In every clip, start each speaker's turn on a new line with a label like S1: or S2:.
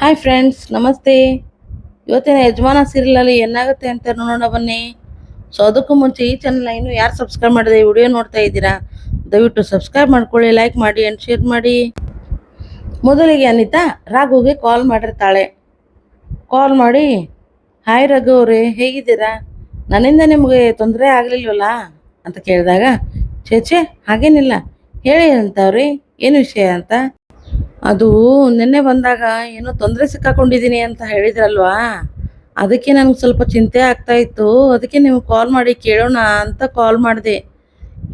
S1: Hi friends ನಮಸ್ತೆ. ಇವತ್ತಿನ ಯಜಮಾನ ಸೀರಿಯಲಲ್ಲಿ ಏನಾಗುತ್ತೆ ಅಂತ ನೋಡೋಣ ಬನ್ನಿ. ಸೊ ಅದಕ್ಕೂ ಮುಂಚೆ ಈ ಚಾನಲ್ನ ಇನ್ನೂ ಯಾರು ಸಬ್ಸ್ಕ್ರೈಬ್ ಮಾಡಿದೆ ವಿಡಿಯೋ ನೋಡ್ತಾ ಇದ್ದೀರಾ? ದಯವಿಟ್ಟು ಸಬ್ಸ್ಕ್ರೈಬ್ ಮಾಡ್ಕೊಳ್ಳಿ ಲೈಕ್ ಮಾಡಿ ಆ್ಯಂಡ್ ಶೇರ್ ಮಾಡಿ. ಮೊದಲಿಗೆ ಅನಿತಾ, ರಾಘುಗೆ ಕಾಲ್ ಮಾಡಿರ್ತಾಳೆ. ಕಾಲ್ ಮಾಡಿ ಹಾಯ್ ರಘು ಅವರೇ, ಹೇಗಿದ್ದೀರಾ? ನನ್ನಿಂದ ನಿಮಗೆ ತೊಂದರೆ ಆಗಲಿಲ್ವಲ್ಲ? ಅಂತ ಕೇಳಿದಾಗ ಛೇ, ಹಾಗೇನಿಲ್ಲ. ಹೇಳಿ ಅಂತವ್ರಿ, ಏನು ವಿಷಯ ಅಂತ? ಅದು ನಿನ್ನೆ ಬಂದಾಗ ಏನೋ ತೊಂದರೆ ಸಿಕ್ಕಾಕೊಂಡಿದ್ದೀನಿ ಅಂತ ಹೇಳಿದ್ರಲ್ವಾ? ಅದಕ್ಕೆ ನನಗೆ ಸ್ವಲ್ಪ ಚಿಂತೆ ಆಗ್ತಾ ಇತ್ತು. ಅದಕ್ಕೆ ನೀವು ಕಾಲ್ ಮಾಡಿ ಕೇಳೋಣ ಅಂತ ಕಾಲ್ ಮಾಡಿದೆ.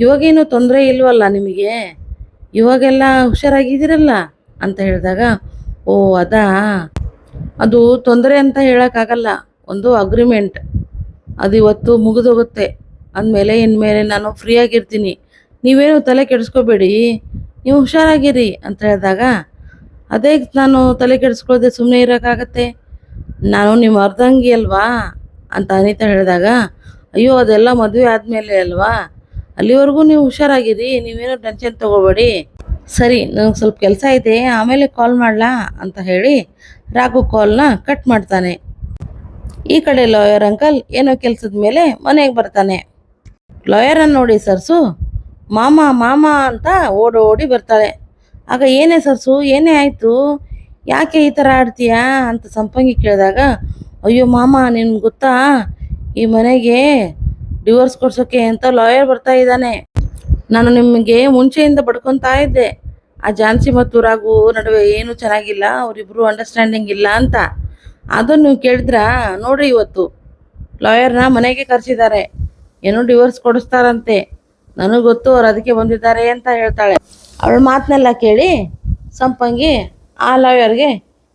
S1: ಇವಾಗೇನು ತೊಂದರೆ ಇಲ್ವಲ್ಲ ನಿಮಗೆ? ಇವಾಗೆಲ್ಲ ಹುಷಾರಾಗಿದ್ದೀರಲ್ಲ ಅಂತ ಹೇಳಿದಾಗ, ಓ, ಅದಾ? ಅದು ತೊಂದರೆ ಅಂತ ಹೇಳೋಕ್ಕಾಗಲ್ಲ. ಒಂದು ಅಗ್ರಿಮೆಂಟ್ ಅದು ಇವತ್ತು ಮುಗಿದೋಗುತ್ತೆ. ಅಂದಮೇಲೆ ಇನ್ಮೇಲೆ ನಾನು ಫ್ರೀ ಆಗಿರ್ತೀನಿ. ನೀವೇನು ತಲೆ ಕೆಡಿಸ್ಕೋಬೇಡಿ. ನೀವು ಹುಷಾರಾಗಿರಿ ಅಂತ ಹೇಳಿದಾಗ ಅದೇ ನಾನು ತಲೆ ಕೆಡಿಸ್ಕೊಳ್ಳೋದೆ ಸುಮ್ಮನೆ ಇರೋಕ್ಕಾಗತ್ತೆ. ನಾನು ನಿಮ್ಮ ಅರ್ಧಂಗಿ ಅಲ್ವಾ? ಅಂತ ಅನಿತಾ ಹೇಳಿದಾಗ, ಅಯ್ಯೋ, ಅದೆಲ್ಲ ಮದುವೆ ಆದಮೇಲೆ ಅಲ್ವಾ? ಅಲ್ಲಿವರೆಗೂ ನೀವು ಹುಷಾರಾಗಿರಿ, ನೀವೇನೋ ಟೆನ್ಷನ್ ತೊಗೋಬೇಡಿ. ಸರಿ ನನಗೆ ಸ್ವಲ್ಪ ಕೆಲಸ ಇದೆ, ಆಮೇಲೆ ಕಾಲ್ ಮಾಡಲಾ? ಅಂತ ಹೇಳಿ ರಾಘು ಕಾಲ್ನ ಕಟ್ ಮಾಡ್ತಾನೆ. ಈ ಕಡೆ ಲಾಯರ್ ಅಂಕಲ್ ಏನೋ ಕೆಲಸದ ಮೇಲೆ ಮನೆಗೆ ಬರ್ತಾನೆ. ಲಾಯರನ್ನು ನೋಡಿ ಸರ್ಸು, ಮಾಮ ಮಾಮ ಅಂತ ಓಡೋಡಿ ಬರ್ತಾಳೆ. ಆಗ ಏನೇ ಸರ್ಸು ಏನೇ ಆಯಿತು? ಯಾಕೆ ಈ ಥರ ಆಡ್ತೀಯಾ? ಅಂತ ಸಂಪಂಗಿ ಕೇಳಿದಾಗ, ಅಯ್ಯೋ ಮಾಮ, ನಿನ್ಗೆ ಗೊತ್ತಾ? ಈ ಮನೆಗೆ ಡಿವೋರ್ಸ್ ಕೊಡ್ಸೋಕ್ಕೆ ಅಂತ ಲಾಯರ್ ಬರ್ತಾ ಇದ್ದಾನೆ. ನಾನು ನಿಮಗೆ ಮುಂಚೆಯಿಂದ ಬಡ್ಕೊತಾ ಇದ್ದೆ. ಆ ಝಾನ್ಸಿ ಮತ್ತು ರಾಘು ನಡುವೆ ಏನೂ ಚೆನ್ನಾಗಿಲ್ಲ ಅವರಿಬ್ಬರು ಅಂಡರ್ಸ್ಟ್ಯಾಂಡಿಂಗ್ ಇಲ್ಲ ಅಂತ. ಅದನ್ನು ನೀವು ಕೇಳಿದ್ರಾ? ನೋಡ್ರಿ ಇವತ್ತು. ಲಾಯರ್ನ ಮನೆಗೆ ಕರೆಸಿದ್ದಾರೆ. ಏನೋ ಡಿವೋರ್ಸ್ ಕೊಡಿಸ್ತಾರಂತೆ. ನನಗೆ ಗೊತ್ತು, ಅವ್ರು ಅದಕ್ಕೆ ಬಂದಿದ್ದಾರೆ ಅಂತ ಹೇಳ್ತಾಳೆ. ಅವಳ ಮಾತನ್ನೆಲ್ಲ ಕೇಳಿ, ಸಂಪಂಗಿ, ಆ ಲಾಯರ್ಗೆ,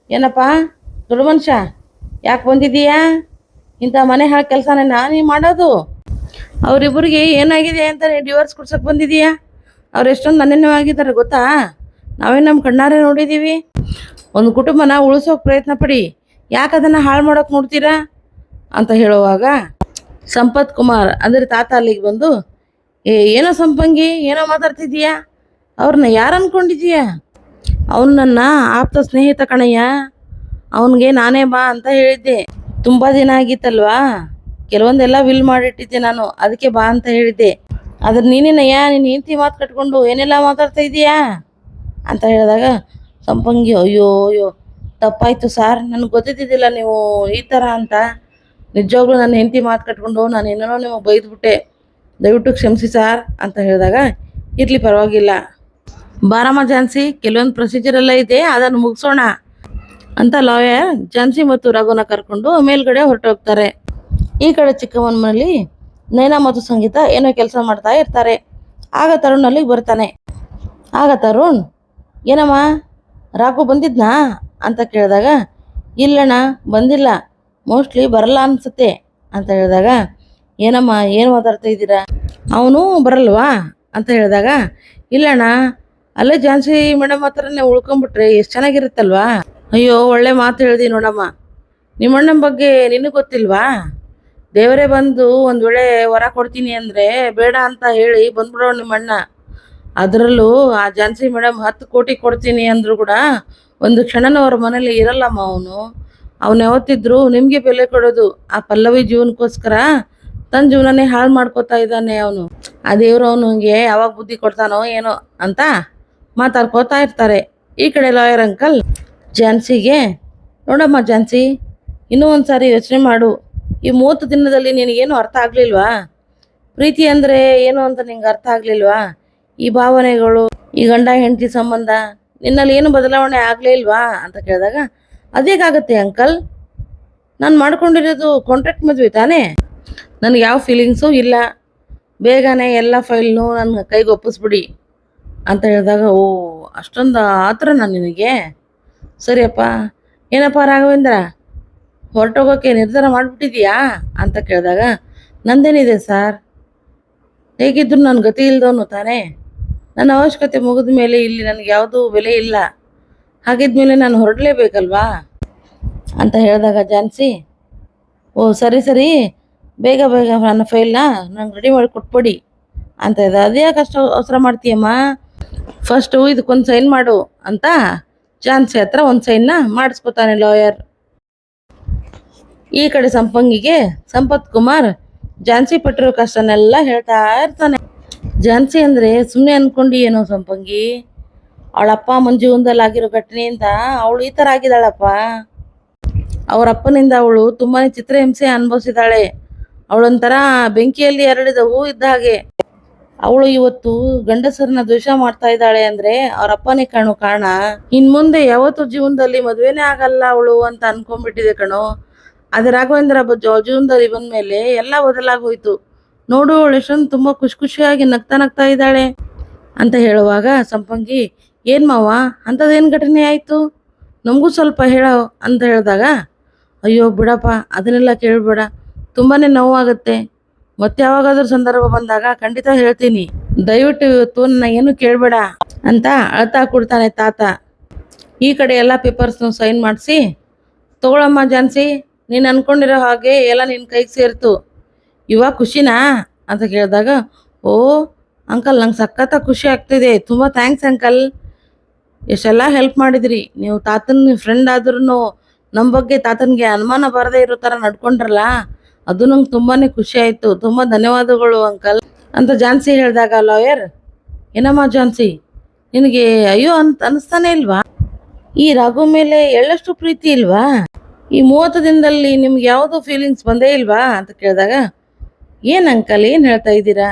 S1: ಏನಪ್ಪ, ದೊಡ್ಡ ಮನುಷ್ಯ, ಯಾಕೆ ಬಂದಿದ್ದೀಯಾ? ಇಂಥ ಮನೆ ಹಾಳು ಕೆಲಸನೇ ನಾನು ಮಾಡೋದು. ಅವರಿಬ್ಬರಿಗೆ ಏನಾಗಿದೆ ಅಂತ ಡಿವೋರ್ಸ್ ಕೊಡ್ಸಕ್ಕೆ ಬಂದಿದ್ದೀಯಾ? ಅವ್ರು ಎಷ್ಟೊಂದು ನನ್ನೆನ್ನೂ ಆಗಿದ್ದಾರೆ, ಗೊತ್ತಾ? ನಾವೇ ನಮ್ಮ ಕಣ್ಣಾರೆ ನೋಡಿದ್ದೀವಿ ಒಂದು ಕುಟುಂಬನ ಉಳಿಸೋಕೆ ಪ್ರಯತ್ನ ಪಡಿ. ಯಾಕೆ ಅದನ್ನು ಹಾಳು ಮಾಡೋಕೆ ನೋಡ್ತೀರಾ? ಅಂತ ಹೇಳುವಾಗ, ಸಂಪತ್ ಕುಮಾರ್ ಅಂದರೆ ತಾತ ಅಲ್ಲಿಗೆ ಬಂದು ಏ, ಏನೋ ಸಂಪಂಗಿ, ಏನೋ ಮಾತಾಡ್ತಿದ್ದೀಯಾ? ಅವ್ರನ್ನ ಯಾರು ಅನ್ಕೊಂಡಿದ್ದೀಯಾ? ಅವನು ನನ್ನ ಆಪ್ತ ಸ್ನೇಹಿತ ಕಣಯ್ಯ, ಅವನಿಗೆ ನಾನೇ ಬಾ ಅಂತ ಹೇಳಿದ್ದೆ. ತುಂಬ ದಿನ ಆಗಿತ್ತಲ್ವಾ? ಕೆಲವೊಂದೆಲ್ಲ ವಿಲ್ ಮಾಡಿಟ್ಟಿದ್ದೆ ನಾನು, ಅದಕ್ಕೆ ಬಾ ಅಂತ ಹೇಳಿದ್ದೆ. ಆದ್ರೆ ನೀನೇನಯ್ಯ, ನೀನು ಹೆಂಡತಿ ಮಾತು ಕಟ್ಕೊಂಡು ಏನೆಲ್ಲ ಮಾತಾಡ್ತಾ ಇದೀಯಾ? ಅಂತ ಹೇಳಿದಾಗ, ಸಂಪಂಗಿ, ಅಯ್ಯೋ ಅಯ್ಯೋ, ತಪ್ಪಾಯಿತು ಸಾರ್, ನನಗೆ ಗೊತ್ತಿದ್ದಿದ್ದಿಲ್ಲ ನೀವು ಈ ಥರ ಅಂತ. ನಿಜವಾಗ್ಲೂ ನನ್ನ ಹೆಂಡತಿ ಮಾತು ಕಟ್ಕೊಂಡು ನಾನು ಏನೇನೋ ನಿಮಗೆ ಬೈದ್ಬಿಟ್ಟೆ. ದಯವಿಟ್ಟು ಕ್ಷಮಿಸಿ ಸಾರ್ ಅಂತ ಹೇಳಿದಾಗ, ಇರಲಿ ಪರವಾಗಿಲ್ಲ. ಬಾರಮ್ಮ ಜಾನ್ಸಿ ಕೆಲವೊಂದು ಪ್ರೊಸೀಜರ್ ಎಲ್ಲ ಇದೆ, ಅದನ್ನು ಮುಗಿಸೋಣ ಅಂತ ಲಾಯರ್ ಜಾನ್ಸಿ ಮತ್ತು ರಘುನ ಕರ್ಕೊಂಡು ಮೇಲ್ಗಡೆ ಹೊರಟೋಗ್ತಾರೆ ಈ ಕಡೆ ಚಿಕ್ಕಮ್ಮನ ಮನೆಯಲ್ಲಿ ನೈನಾ ಮತ್ತು ಸಂಗೀತ ಏನೋ ಕೆಲಸ ಮಾಡ್ತಾ ಇರ್ತಾರೆ. ಆಗ ತರುಣ್ ಅಲ್ಲಿಗೆ ಬರ್ತಾನೆ. ಆಗ ತರುಣ್, ಏನಮ್ಮ, ರಾಘು ಬಂದಿದ್ನಾ ಅಂತ ಕೇಳಿದಾಗ, ಇಲ್ಲಣ್ಣ, ಬಂದಿಲ್ಲ, ಮೋಸ್ಟ್ಲಿ ಬರಲ್ಲ ಅನ್ಸುತ್ತೆ ಅಂತ ಹೇಳಿದಾಗ ಏನಮ್ಮ, ಏನು ಮಾತಾಡ್ತಾ ಇದ್ದೀರಾ? ಅವನು ಬರಲ್ವಾ? ಅಂತ ಹೇಳಿದಾಗ, ಇಲ್ಲಣ್ಣ, ಅಲ್ಲೇ ಝಾನ್ಸಿ ಮೇಡಮ್ ಹತ್ರನೇ ಉಳ್ಕೊಂಬಿಟ್ರೆ ಎಷ್ಟು ಚೆನ್ನಾಗಿರುತ್ತಲ್ವಾ? ಅಯ್ಯೋ, ಒಳ್ಳೆ ಮಾತು ಹೇಳ್ದಿ ನೋಡಮ್ಮ. ನಿಮ್ಮಣ್ಣನ ಬಗ್ಗೆ ನಿನಗೆ ಗೊತ್ತಿಲ್ವಾ? ದೇವರೇ ಬಂದು ಒಂದು ವೇಳೆ ವರ ಕೊಡ್ತೀನಿ ಅಂದರೆ ಬೇಡ ಅಂತ ಹೇಳಿ ಬಂದ್ಬಿಡೋ ನಿಮ್ಮಣ್ಣ. ಅದರಲ್ಲೂ ಆ ಝಾನ್ಸಿ ಮೇಡಮ್ ಹತ್ತು ಕೋಟಿ ಕೊಡ್ತೀನಿ ಅಂದರೂ ಕೂಡ ಒಂದು ಕ್ಷಣನೂ ಅವ್ರ ಮನೇಲಿ ಇರಲ್ಲಮ್ಮ ಅವನು. ಅವನು ಯಾವತ್ತಿದ್ರು ನಿಮಗೆ ಬೆಲೆ ಕೊಡೋದು. ಆ ಪಲ್ಲವಿ ಜೀವನಕ್ಕೋಸ್ಕರ ತನ್ನ ಜೀವನನೇ ಹಾಳು ಮಾಡ್ಕೋತಾ ಇದ್ದಾನೆ ಅವನು. ಆ ದೇವ್ರು ಅವನಿಗೆ ಯಾವಾಗ ಬುದ್ಧಿ ಕೊಡ್ತಾನೋ ಏನೋ ಅಂತ ಮಾತಾಡ್ಕೋತಾ ಇರ್ತಾರೆ. ಈ ಕಡೆ ಲಾಯರ್ ಅಂಕಲ್ ಝಾನ್ಸಿಗೆ, ನೋಡಮ್ಮ ಝಾನ್ಸಿ, ಇನ್ನೂ ಒಂದು ಸಾರಿ ಯೋಚನೆ ಮಾಡು. ಈ ಮೂವತ್ತು ದಿನದಲ್ಲಿ ನಿನಗೇನು ಅರ್ಥ ಆಗಲಿಲ್ವಾ? ಪ್ರೀತಿ ಅಂದರೆ ಏನು ಅಂತ ನಿಂಗೆ ಅರ್ಥ ಆಗಲಿಲ್ವಾ? ಈ ಭಾವನೆಗಳು, ಈ ಗಂಡ ಹೆಂಡತಿ ಸಂಬಂಧ ನಿನ್ನಲ್ಲಿ ಏನು ಬದಲಾವಣೆ ಆಗಲೇ ಇಲ್ವಾ ಅಂತ ಕೇಳಿದಾಗ, ಅದೇಗಾಗತ್ತೆ ಅಂಕಲ್ ನಾನು ಮಾಡ್ಕೊಂಡಿರೋದು ಕಾಂಟ್ರಾಕ್ಟ್ ಮದುವೆ ತಾನೇ? ನನಗೆ ಯಾವ ಫೀಲಿಂಗ್ಸು ಇಲ್ಲ. ಬೇಗನೆ ಎಲ್ಲ ಫೈಲ್ನು ನನ್ನ ಕೈಗೆ ಒಪ್ಪಿಸ್ಬಿಡಿ ಅಂತ ಹೇಳಿದಾಗ, ಓ, ಅಷ್ಟೊಂದು ಆತರ ನಾನು ನಿನಗೆ. ಸರಿಯಪ್ಪ. ಏನಪ್ಪ ರಾಘವೇಂದ್ರ? ಹೊರಟೋಗೋಕ್ಕೆ ನಿರ್ಧಾರ ಮಾಡಿಬಿಟ್ಟಿದ್ಯಾ ಅಂತ ಕೇಳಿದಾಗ, ನಂದೇನಿದೆ ಸರ್ ಹೇಗಿದ್ರು ನನ್ನ ಗತಿ ಇಲ್ದವನು ತಾನೇ? ನನ್ನ ಅವಶ್ಯಕತೆ ಮುಗಿದ ಮೇಲೆ ಇಲ್ಲಿ ನನಗೆ ಯಾವುದೂ ಬೆಲೆ ಇಲ್ಲ. ಹಾಗಿದ್ಮೇಲೆ ನಾನು ಹೊರಡಲೇಬೇಕಲ್ವಾ? ಅಂತ ಹೇಳಿದಾಗ ಜಾನ್ಸಿ, ಓ, ಸರಿ ಸರಿ. ಬೇಗ ಬೇಗ ನನ್ನ ಫೈಲ್ನ ನಂಗೆ ರೆಡಿ ಮಾಡಿ ಕೊಟ್ಬಿಡಿ ಅಂತ ಇದೆ. ಅದ್ಯಾಕೆ ಅಷ್ಟು ಅವಸರ ಮಾಡ್ತೀಯಮ್ಮ? ಫಸ್ಟು ಇದಕ್ಕೊಂದು ಸೈನ್ ಮಾಡು ಅಂತ ಝಾನ್ಸಿ ಹತ್ರ ಒಂದು ಸೈನ್ನ ಮಾಡಿಸ್ಕೊತಾನೆ ಲಾಯರ್ ಈ ಕಡೆ ಸಂಪಂಗಿಗೆ ಸಂಪತ್ ಕುಮಾರ್ ಝಾನ್ಸಿ ಪಟ್ಟಿರೋ ಕಷ್ಟನೆಲ್ಲ ಹೇಳ್ತಾ ಇರ್ತಾನೆ. ಝಾನ್ಸಿ ಅಂದ್ರೆ ಸುಮ್ಮನೆ ಅನ್ಕೊಂಡು ಏನೋ ಸಂಪಂಗಿ? ಅವಳಪ್ಪ ಅಮ್ಮನ ಜೀವನದಲ್ಲಿ ಆಗಿರೋ ಘಟನೆಯಿಂದ ಅವಳು ಈ ಥರ ಆಗಿದ್ದಾಳಪ್ಪ. ಅವರಪ್ಪನಿಂದ ಅವಳು ತುಂಬಾನೇ ಚಿತ್ರಹಿಂಸೆ ಅನುಭವಿಸಿದಾಳೆ ಅವಳೊಂಥರ ಬೆಂಕಿಯಲ್ಲಿ ಹರಡಿದ ಹೂ ಇದ್ದ ಹಾಗೆ. ಅವಳು ಇವತ್ತು ಗಂಡಸರನ್ನ ದ್ವೇಷ ಮಾಡ್ತಾ ಇದ್ದಾಳೆ ಅಂದ್ರೆ ಅವ್ರ ಅಪ್ಪನೇ ಕಣು ಕಾರಣ. ಇನ್ ಮುಂದೆ ಯಾವತ್ತು ಜೀವನದಲ್ಲಿ ಮದುವೆನೇ ಆಗಲ್ಲ ಅವಳು ಅಂತ ಅನ್ಕೊಂಡ್ಬಿಟ್ಟಿದೆ ಕಣೋ. ಅದೇ ರಾಘವೇಂದ್ರ ಜೀವನದಲ್ಲಿ ಬಂದ್ಮೇಲೆ ಎಲ್ಲ ಬದಲಾಗೋಯ್ತು ನೋಡು ಅವಳು ಎಷ್ಟೊಂದು ತುಂಬಾ ಖುಷಿ ಖುಷಿಯಾಗಿ ನಗ್ತಾ ನಗ್ತಾ ಇದ್ದಾಳೆ ಅಂತ ಹೇಳುವಾಗ ಸಂಪಂಗಿ, ಏನ್ ಮಾವ ಅಂತದೇನ್ ಘಟನೆ ಆಯ್ತು? ನಮಗೂ ಸ್ವಲ್ಪ ಹೇಳೋ, ಅಂತ ಹೇಳಿದಾಗ, ಅಯ್ಯೋ ಬಿಡಪ್ಪ, ಅದನ್ನೆಲ್ಲ ಕೇಳಬೇಡ. ತುಂಬಾನೇ ನೋವಾಗುತ್ತೆ. ಮತ್ತೆ ಯಾವಾಗಾದ್ರೂ ಸಂದರ್ಭ ಬಂದಾಗ ಖಂಡಿತ ಹೇಳ್ತೀನಿ. ದಯವಿಟ್ಟು ಇವತ್ತು ನನ್ನ ಏನು ಕೇಳಬೇಡ ಅಂತ ಅಳ್ತಾ ಕೊಡ್ತಾನೆ ತಾತ. ಈ ಕಡೆ ಎಲ್ಲ ಪೇಪರ್ಸ್ನು ಸೈನ್ ಮಾಡಿಸಿ, ತಗೊಳಮ್ಮ ಜಾನ್ಸಿ, ನೀನು ಅನ್ಕೊಂಡಿರೋ ಹಾಗೆ ಎಲ್ಲ ನಿನ್ನ ಕೈಗೆ ಸೇರ್ತು. ಇವಾಗ ಖುಷಿನಾ? ಅಂತ ಕೇಳಿದಾಗ, ಓ, ಅಂಕಲ್, ನಂಗೆ ಸಖತ್ತ ಖುಷಿ ಆಗ್ತಿದೆ. ತುಂಬ ಥ್ಯಾಂಕ್ಸ್ ಅಂಕಲ್. ಎಷ್ಟೆಲ್ಲ ಹೆಲ್ಪ್ ಮಾಡಿದ್ರಿ. ನೀವು ತಾತನ ಫ್ರೆಂಡ್ ಆದ್ರೂ ನಮ್ಮ ಬಗ್ಗೆ ತಾತನಿಗೆ ಅನುಮಾನ ಬರದೇ ಇರೋ ಥರ ನಡ್ಕೊಂಡ್ರಲ್ಲ. ಅದು ನಂಗೆ ತುಂಬಾನೇ ಖುಷಿ ಆಯಿತು. ತುಂಬ ಧನ್ಯವಾದಗಳು ಅಂಕಲ್. ಅಂತ ಜಾನ್ಸಿ ಹೇಳಿದಾಗ, ಲಾಯರ್, ಏನಮ್ಮ ಜಾನ್ಸಿ? ನಿನಗೆ ಅಯ್ಯೋ ಅಂತ ಅನಿಸ್ತಾನೆ ಇಲ್ವಾ? ಈ ರಘು ಮೇಲೆ ಎಳ್ಳಷ್ಟು ಪ್ರೀತಿ ಇಲ್ವಾ? ಈ ಮೂವತ್ತು ದಿನದಲ್ಲಿ ನಿಮ್ಗೆ ಯಾವುದೋ ಫೀಲಿಂಗ್ಸ್ ಬಂದೇ ಇಲ್ವಾ? ಅಂತ ಕೇಳಿದಾಗ, ಏನು ಅಂಕಲ್, ಏನು ಹೇಳ್ತಾ ಇದ್ದೀರಾ?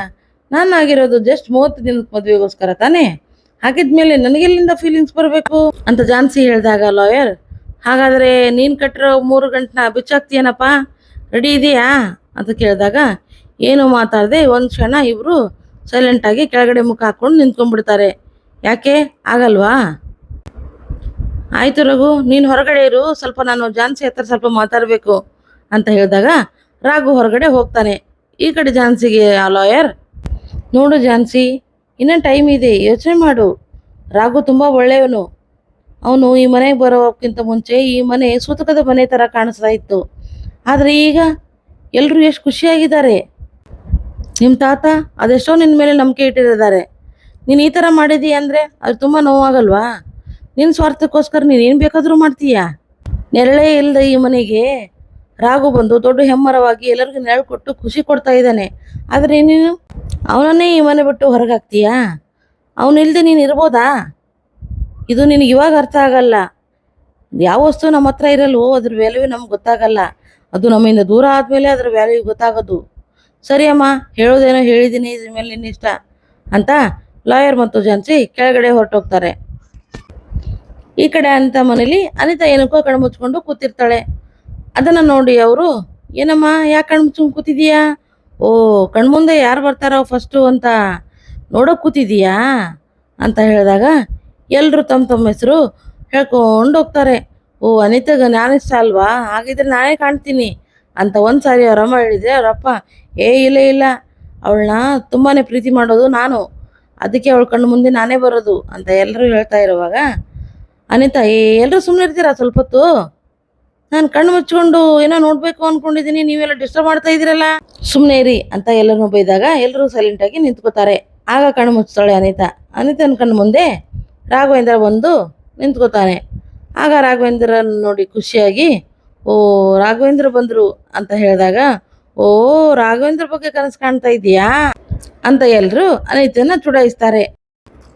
S1: ನಾನು ಆಗಿರೋದು ಜಸ್ಟ್ ಮೂವತ್ತು ದಿನದ ಮದುವೆಗೋಸ್ಕರ ತಾನೇ? ಹಾಗಿದ್ಮೇಲೆ ನನಗೆಲ್ಲಿಂದ ಫೀಲಿಂಗ್ಸ್ ಬರಬೇಕು? ಅಂತ ಜಾನ್ಸಿ ಹೇಳಿದಾಗ, ಲಾಯರ್, ಹಾಗಾದರೆ ನೀನು ಕಟ್ಟಿರೋ ಮೂರು ಗಂಟನ ಬಿಚ್ಚಾಕ್ತೀಯನಪ್ಪ? ರೆಡಿ ಇದೆಯಾ ಅಂತ ಕೇಳಿದಾಗ, ಏನು ಮಾತಾಡದೆ ಒಂದು ಕ್ಷಣ ಇಬ್ಬರು ಸೈಲೆಂಟಾಗಿ ಕೆಳಗಡೆ ಮುಖ ಹಾಕ್ಕೊಂಡು ನಿಂತ್ಕೊಂಡ್ಬಿಡ್ತಾರೆ. ಯಾಕೆ? ಆಗಲ್ವಾ? ಆಯಿತು ರಘು, ನೀನು ಹೊರಗಡೆ ಇರು, ಸ್ವಲ್ಪ ನಾನು ಜಾನ್ಸಿ ಹತ್ರ ಸ್ವಲ್ಪ ಮಾತಾಡಬೇಕು ಅಂತ ಹೇಳಿದಾಗ, ರಾಘು ಹೊರಗಡೆ ಹೋಗ್ತಾನೆ. ಈ ಕಡೆ ಜಾನ್ಸಿಗೆ ಆ ಲಾಯರ್ ನೋಡು ಜಾನ್ಸಿ ಇನ್ನೂ ಟೈಮ್ ಇದೆ, ಯೋಚನೆ ಮಾಡು. ರಾಘು ತುಂಬ ಒಳ್ಳೆಯವನು. ಅವನು ಈ ಮನೆಗೆ ಬರೋಕ್ಕಿಂತ ಮುಂಚೆ ಈ ಮನೆ ಸೂತಕದ ಮನೆ ಥರ ಕಾಣಿಸ್ತಾ ಇತ್ತು. ಆದರೆ ಈಗ ಎಲ್ಲರೂ ಎಷ್ಟು ಖುಷಿಯಾಗಿದ್ದಾರೆ. ನಿಮ್ಮ ತಾತ ಅದೆಷ್ಟೋ ನಿನ್ನ ಮೇಲೆ ನಂಬಿಕೆ ಇಟ್ಟಿದ್ದಾರೆ. ನೀನು ಈ ಥರ ಮಾಡಿದೀಯ ಅಂದರೆ ಅದು ತುಂಬ ನೋವಾಗಲ್ವಾ? ನಿನ್ನ ಸ್ವಾರ್ಥಕ್ಕೋಸ್ಕರ ನೀನು ಏನು ಬೇಕಾದರೂ ಮಾಡ್ತೀಯಾ? ನೆರಳೇ ಇಲ್ಲದ ಈ ಮನೆಗೆ ರಾಘು ಬಂದು ದೊಡ್ಡ ಹೆಮ್ಮರವಾಗಿ ಎಲ್ಲರಿಗೂ ನೆರಳು ಕೊಟ್ಟು ಖುಷಿ ಕೊಡ್ತಾ ಇದ್ದಾನೆ. ಆದರೆ ನೀನು ಅವನನ್ನೇ ಈ ಮನೆ ಬಿಟ್ಟು ಹೊರಗೆ ಹಾಕ್ತೀಯಾ ಅವನಿಲ್ಲದೆ ನೀನು ಇರ್ಬೋದಾ? ಇದು ನಿನಗೆ ಇವಾಗ ಅರ್ಥ ಆಗಲ್ಲ. ಯಾವ ವಸ್ತು ನಮ್ಮ ಹತ್ರ ಇರಲ್ವೋ ಅದ್ರ ವ್ಯಾಲ್ಯೂ ನಮ್ಗೆ ಗೊತ್ತಾಗಲ್ಲ. ಅದು ನಮ್ಮಿಂದ ದೂರ ಆದಮೇಲೆ ಅದರ ವ್ಯಾಲ್ಯೂ ಗೊತ್ತಾಗೋದು. ಸರಿ ಅಮ್ಮ, ಹೇಳೋದೇನೋ ಹೇಳಿದ್ದೀನಿ ಇದ್ರ ಮೇಲೆ ನಿನ್ನ ಇಷ್ಟ ಅಂತ ಲಾಯರ್ ಮತ್ತು ಜಾನ್ಸಿ ಕೆಳಗಡೆ ಹೊರಟೋಗ್ತಾರೆ. ಈ ಕಡೆ ಅನಿತಾ ಮನೇಲಿ, ಅನಿತಾ ಏನಕ್ಕೋ ಕಣ್ಣು ಮುಚ್ಕೊಂಡು ಕೂತಿರ್ತಾಳೆ. ಅದನ್ನು ನೋಡಿ ಅವರು, ಏನಮ್ಮ, ಯಾಕೆ ಕಣ್ಣು ಮುಚ್ಕೊಂಡು ಕೂತಿದೀಯಾ? ಓ ಕಣ್ಮುಂದೆ ಯಾರು ಬರ್ತಾರೋ ಫಸ್ಟು ಅಂತ ನೋಡೋಕೆ ಕೂತಿದೀಯಾ? ಅಂತ ಹೇಳಿದಾಗ ಎಲ್ಲರೂ ತಮ್ಮ ತಮ್ಮ ಹೆಸರು ಹೇಳ್ಕೊಂಡು ಹೋಗ್ತಾರೆ. ಓ, ಅನಿತಾಗ ನಾನು ಇಷ್ಟ ಅಲ್ವಾ? ಹಾಗಿದ್ರೆ ನಾನೇ ಕಾಣ್ತೀನಿ ಅಂತ ಒಂದು ಸಾರಿ ಅವರಮ್ಮ ಹೇಳಿದ್ರೆ ಅವರಪ್ಪ ಏ, ಇಲ್ಲ ಇಲ್ಲ. ಅವಳನ್ನ ತುಂಬಾ ಪ್ರೀತಿ ಮಾಡೋದು ನಾನು. ಅದಕ್ಕೆ ಅವಳ ಕಣ್ಣು ಮುಂದೆ ನಾನೇ ಬರೋದು ಅಂತ ಎಲ್ಲರೂ ಹೇಳ್ತಾ ಇರುವಾಗ, ಅನಿತಾ, ಏ ಎಲ್ಲರೂ ಸುಮ್ಮನೆ ಇರ್ತೀರಾ ಸ್ವಲ್ಪ ಹೊತ್ತು? ನಾನು ಕಣ್ಣು ಮುಚ್ಕೊಂಡು ಏನೋ ನೋಡಬೇಕು ಅಂದ್ಕೊಂಡಿದ್ದೀನಿ ನೀವೆಲ್ಲ ಡಿಸ್ಟರ್ಬ್ ಮಾಡ್ತಾ ಇದ್ದೀರಲ್ಲ. ಸುಮ್ಮನೆ ಇರಿ ಅಂತ ಎಲ್ಲರೂ ಬೈದಾಗ ಎಲ್ಲರೂ ಸೈಲೆಂಟಾಗಿ ನಿಂತ್ಕೋತಾರೆ. ಆಗ ಕಣ್ಣು ಮುಚ್ತಾಳೆ ಅನಿತಾ. ಅನಿತನ ಕಣ್ಣು ಮುಂದೆ ರಾಘವೇಂದ್ರ ಬಂದು ನಿಂತ್ಕೋತಾನೆ. ಆಗ ರಾಘವೇಂದ್ರ ನೋಡಿ ಖುಷಿಯಾಗಿ, ಓ, ರಾಘವೇಂದ್ರ ಬಂದರು, ಅಂತ ಹೇಳಿದಾಗ, ಓ, ರಾಘವೇಂದ್ರ ಬಗ್ಗೆ ಕನಸು ಕಾಣ್ತಾ ಇದೆಯಾ ಅಂತ ಎಲ್ಲರೂ ಅನಿತನ ಚುಡಾಯಿಸ್ತಾರೆ.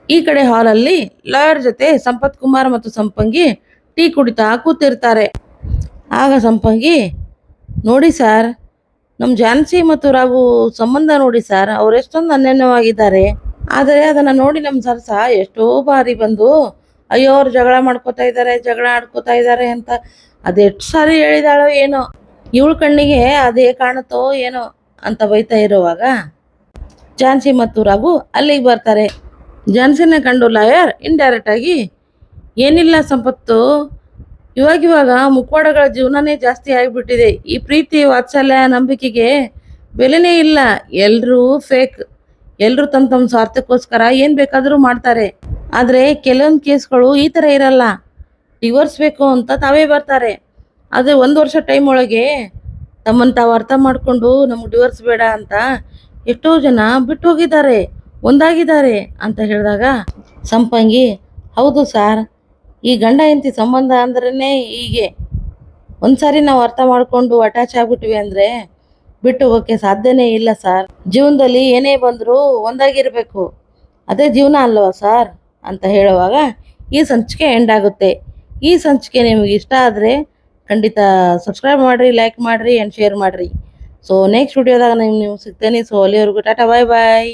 S1: ಈ ಕಡೆ ಹಾಲಲ್ಲಿ ಲಾಯರ್ ಜೊತೆ ಸಂಪತ್ ಕುಮಾರ್ ಮತ್ತು ಸಂಪಂಗಿ ಟೀ ಕುಡಿತಾ ಕೂತಿರ್ತಾರೆ. ಆಗ ಸಂಪಂಗಿ, ನೋಡಿ ಸರ್ ನಮ್ಮ ಜಾನ್ಸಿ ಮತ್ತು ರಾಘು ಸಂಬಂಧ ನೋಡಿ ಸರ್ ಅವ್ರು ಎಷ್ಟೊಂದು ಆದರೆ ಅದನ್ನು ನೋಡಿ ನಮ್ಮ ಸರ್ ಸಹ ಎಷ್ಟೋ ಬಾರಿ ಬಂದು ಅಯ್ಯೋ, ಅವ್ರು ಜಗಳ ಮಾಡ್ಕೋತಾ ಇದ್ದಾರೆ ಜಗಳ ಆಡ್ಕೋತಾ ಇದ್ದಾರೆ ಅಂತ ಅದೆಷ್ಟು ಸಾರಿ ಹೇಳಿದಾಳೋ ಏನೋ. ಇವಳ ಕಣ್ಣಿಗೆ ಅದೇ ಕಾಣುತ್ತೋ ಏನೋ ಅಂತ ಬೈತಾ ಇರುವಾಗ ಝಾನ್ಸಿ ಮತ್ತು ರಘು ಅಲ್ಲಿಗೆ ಬರ್ತಾರೆ. ಝಾನ್ಸಿನ ಕಂಡು ಲಾಯರ್ ಇಂಡೈರೆಕ್ಟ್ ಆಗಿ, ಏನಿಲ್ಲ ಸಂಪತ್ತು ಇವಾಗಿವಾಗ ಮುಖವಾಡಗಳ ಜೀವನನೇ ಜಾಸ್ತಿ ಆಗಿಬಿಟ್ಟಿದೆ. ಈ ಪ್ರೀತಿ, ವಾತ್ಸಲ್ಯ, ನಂಬಿಕೆಗೆ ಬೆಲೆನೇ ಇಲ್ಲ. ಎಲ್ಲರೂ ಫೇಕ್ ಎಲ್ಲರೂ ತಮ್ಮ ತಮ್ಮ ಸ್ವಾರ್ಥಕ್ಕೋಸ್ಕರ ಏನು ಬೇಕಾದರೂ ಮಾಡ್ತಾರೆ. ಆದರೆ ಕೆಲವೊಂದು ಕೇಸ್ಗಳು ಈ ಥರ ಇರಲ್ಲ. ಡಿವೋರ್ಸ್ ಬೇಕು ಅಂತ ತಾವೇ ಬರ್ತಾರೆ. ಆದರೆ ಒಂದು ವರ್ಷ ಟೈಮ್ ಒಳಗೆ ತಮ್ಮನ್ನು ತಾವು ಅರ್ಥ ಮಾಡಿಕೊಂಡು ನಮ್ಗೆ ಡಿವೋರ್ಸ್ ಬೇಡ ಅಂತ ಎಷ್ಟೋ ಜನ ಬಿಟ್ಟು ಹೋಗಿದ್ದಾರೆ, ಒಂದಾಗಿದ್ದಾರೆ ಅಂತ ಹೇಳಿದಾಗ ಸಂಪಂಗಿ, ಹೌದು ಸಾರ್, ಈ ಗಂಡ ಹೆಂಡತಿ ಸಂಬಂಧ ಅಂದ್ರೇ ಹೀಗೆ. ಒಂದ್ಸಾರಿ ನಾವು ಅರ್ಥ ಮಾಡಿಕೊಂಡು ಅಟ್ಯಾಚ್ ಆಗ್ಬಿಟ್ವಿ ಅಂದರೆ ಬಿಟ್ಟು ಹೋಗೋಕ್ಕೆ ಸಾಧ್ಯನೇ ಇಲ್ಲ ಸರ್. ಜೀವನದಲ್ಲಿ ಏನೇ ಬಂದರೂ ಒಂದಾಗಿರಬೇಕು. ಅದೇ ಜೀವನ ಅಲ್ವಾ ಸರ್? ಅಂತ ಹೇಳುವಾಗ ಈ ಸಂಚಿಕೆ ಎಂಡ್ ಆಗುತ್ತೆ. ಈ ಸಂಚಿಕೆ ನಿಮಗೆ ಇಷ್ಟ ಆದರೆ ಖಂಡಿತ ಸಬ್ಸ್ಕ್ರೈಬ್ ಮಾಡಿರಿ ಲೈಕ್ ಮಾಡಿರಿ ಆ್ಯಂಡ್ ಶೇರ್ ಮಾಡಿರಿ. ಸೊ ನೆಕ್ಸ್ಟ್ ವಿಡಿಯೋದಾಗ ನಿಮ್ಗೆ ನೀವು ಸಿಗ್ತೇನೆ. ಸೊ ಅಲ್ಲಿವರೆಗೂ ಟಾಟಾ ಬಾಯ್ ಬಾಯ್